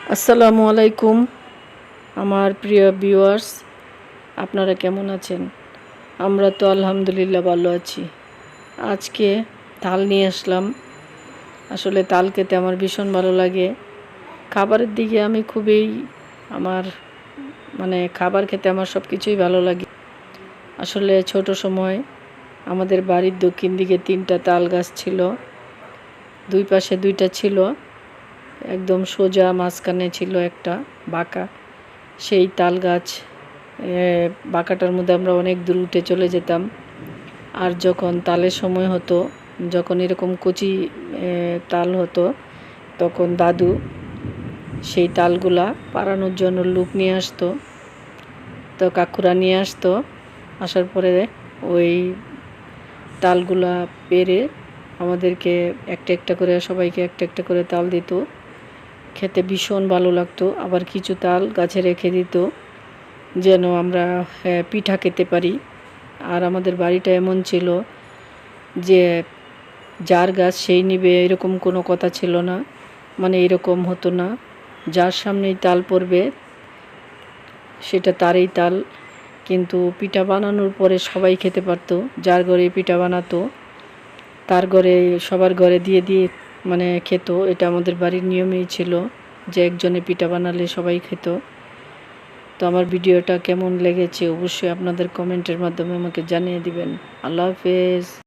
আসসালামু আলাইকুম, আমার প্রিয় ভিউয়ার্স, আপনারা কেমন আছেন? আমরা তো আলহামদুলিল্লাহ ভালো আছি। আজকে তাল নিয়ে আসলাম। আসলে তাল খেতে আমার ভীষণ ভালো লাগে। খাবারের দিকে আমি খুবই আমার মানে খাবার খেতে আমার সব কিছুই ভালো লাগে। আসলে ছোট সময় আমাদের বাড়ির দক্ষিণ দিকে তিনটা তাল গাছ ছিল। দুই পাশে দুইটা ছিল। একদম সোজা মাঝখানে ছিল একটা বাঁকা। সেই তাল গাছ বাঁকাটার মধ্যে আমরা অনেক দূর উঠে চলে যেতাম। আর যখন তালের সময় হতো, যখন এরকম কচি তাল হতো, তখন দাদু সেই তালগুলা পাড়ানোর জন্য লুক নিয়ে আসতো, তো কাকুরা নিয়ে আসতো। আসার পরে ওই তালগুলা পেরে আমাদেরকে একটা একটা করে, সবাইকে একটা একটা করে তাল দিত। খেতে ভীষণ ভালো লাগতো। আবার কিছু তাল গাছে রেখে দিত, যেন আমরা পিঠা খেতে পারি। আর আমাদের বাড়িটা এমন ছিল যে, যার গাছ সেই নিবে এরকম কোনো কথা ছিল না মানে এরকম হতো না। যার সামনেই তাল পড়বে, সেটা তারই তাল। কিন্তু পিঠা বানানোর পরে সবাই খেতে পারতো, যার ঘরে পিঠা বানাতো, তার ঘরে, সবার ঘরে দিয়ে দিয়ে মানে খেত, এটা আমাদের বাড়ির নিয়মেই ছিল যে একজনে পিঠা বানালে সবাই খেত। তো আমার ভিডিওটা কেমন লেগেছে অবশ্যই আপনাদের কমেন্টের মাধ্যমে আমাকে জানিয়ে দিবেন। আল্লাহ হাফেজ।